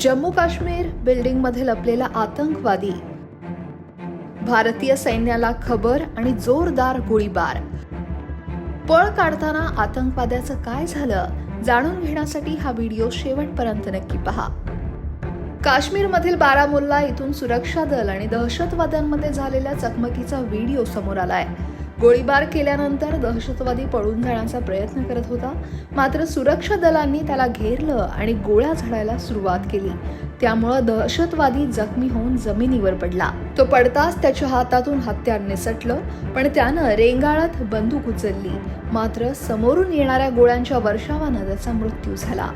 जम्मू काश्मीर बिल्डिंगमध्ये लपलेला आतंकवादी. भारतीय सैन्याला खबर आणि जोरदार गोळीबार. पळ काढताना आतंकवाद्याचं काय झालं जाणून घेण्यासाठी हा व्हिडिओ शेवटपर्यंत नक्की पहा. काश्मीरमधील बारामुल्ला इथून सुरक्षा दल आणि दहशतवाद्यांमध्ये झालेल्या चकमकीचा व्हिडिओ समोर आलाय. गोळीबार केल्यानंतर दहशतवादी पळून जाण्याचा प्रयत्न करत होता. मात्र सुरक्षा दलांनी त्याला घेरलं आणि गोळ्या झाडायला सुरुवात केली. त्यामुळं दहशतवादी जखमी होऊन जमिनीवर पडला. तो पडताच त्याच्या हातातून हत्यार निसटलं पण त्यानं रेंगाळत बंदूक उचलली. मात्र समोरून येणाऱ्या गोळ्यांच्या वर्षावानं त्याचा मृत्यू झाला.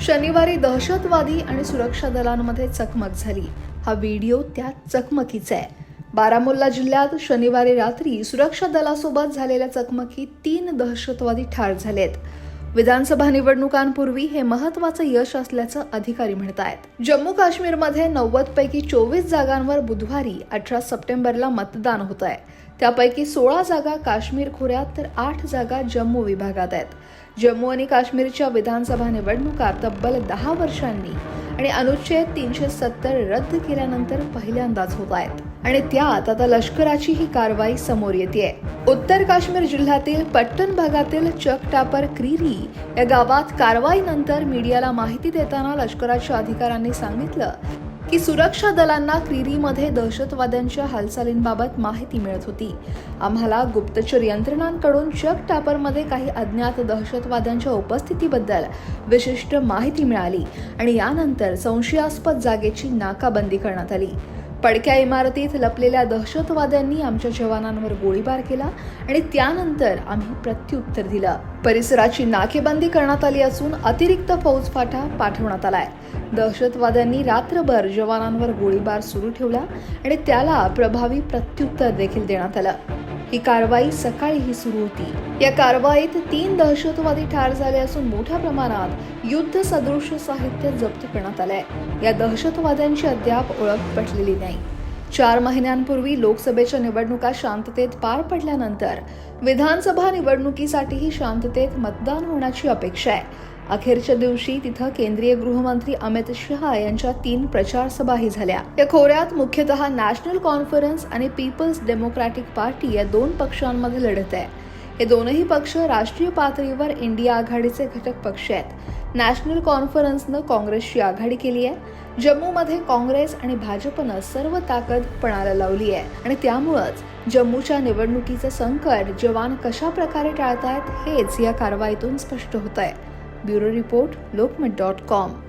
शनिवारी दहशतवादी आणि सुरक्षा दलांमध्ये चकमक झाली. हा व्हिडिओ त्या चकमकीचा आहे. बारामुल्ला जिल्ह्यात शनिवारी रात्री सुरक्षा दलासोबत झालेल्या चकमकीत तीन दहशतवादी ठार झालेत. विधानसभा निवडणुकांपूर्वी हे महत्वाचं यश असल्याचं अधिकारी म्हणत आहेत जम्मू काश्मीरमध्ये नव्वद पैकी चोवीस जागांवर बुधवारी अठरा सप्टेंबरला मतदान होत आहे त्यापैकी सोळा जागा काश्मीर खोऱ्यात तर आठ जागा जम्मू विभागात आहेत. जम्मू आणि काश्मीरच्या विधानसभा निवडणुका तब्बल दहा वर्षांनी आणि अनुच्छेद तीनशे सत्तर रद्द केल्यानंतर पहिल्यांदाच होत आहेत. आणि त्यात आता लष्कराची ही कारवाई समोर येते उत्तर काश्मीर जिल्ह्यातील पट्टण भागातील चक टापर क्रीरी या गावात कारवाईनंतर मीडियाला माहिती देताना लष्कराच्या अधिकाऱ्यांनी सांगितलं की सुरक्षा दलांना क्रीरीमध्ये दहशतवाद्यांच्या हालचालींबाबत माहिती मिळत होती. आम्हाला गुप्तचर यंत्रणांकडून चक टापरमध्ये काही अज्ञात दहशतवाद्यांच्या उपस्थितीबद्दल विशिष्ट माहिती मिळाली आणि यानंतर संशयास्पद जागेची नाकाबंदी करण्यात आली. पडक्या इमारतीत लपलेल्या दहशतवाद्यांनी आमच्या जवानांवर गोळीबार केला आणि त्यानंतर आम्ही प्रत्युत्तर दिलं. परिसराची नाकेबंदी करण्यात आली असून अतिरिक्त फौजफाटा पाठवण्यात आलाय. दहशतवाद्यांनी रात्रभर जवानांवर गोळीबार सुरू ठेवला आणि त्याला प्रभावी प्रत्युत्तर देखील देण्यात आलं. ही कारवाई सकाळीही सुरू होती. या कारवाईत तीन दहशतवादी ठार झाले असून मोठ्या प्रमाणात युद्ध सदृश साहित्य जप्त करण्यात आलंय. या दहशतवाद्यांची अद्याप ओळख पटलेली नाही. चार महिन्यांपूर्वी लोकसभेच्या निवडणुका शांततेत पार पडल्यानंतर विधानसभा निवडणुकीसाठीही शांततेत मतदान होण्याची अपेक्षा आहे. अखेरच्या दिवशी तिथं केंद्रीय गृहमंत्री अमित शहा यांच्या तीन प्रचार सभाही झाल्या. या खोऱ्यात मुख्यतः नॅशनल कॉन्फरन्स आणि पीपल्स डेमोक्रॅटिक पार्टी या दोन पक्षांमध्ये लढत आहे. हे दोनही पक्ष राष्ट्रीय पातळीवर इंडिया आघाडीचे घटक पक्ष आहेत. नॅशनल कॉन्फरन्सनं काँग्रेसची आघाडी केली आहे. जम्मूमध्ये काँग्रेस आणि भाजपनं सर्व ताकद पणाला लावली आहे. आणि त्यामुळंच जम्मूच्या निवडणुकीचं संकट जवान कशा प्रकारे टाळतायत हेच या कारवाईतून स्पष्ट होत आहे Bureau Report, Lokmat.com.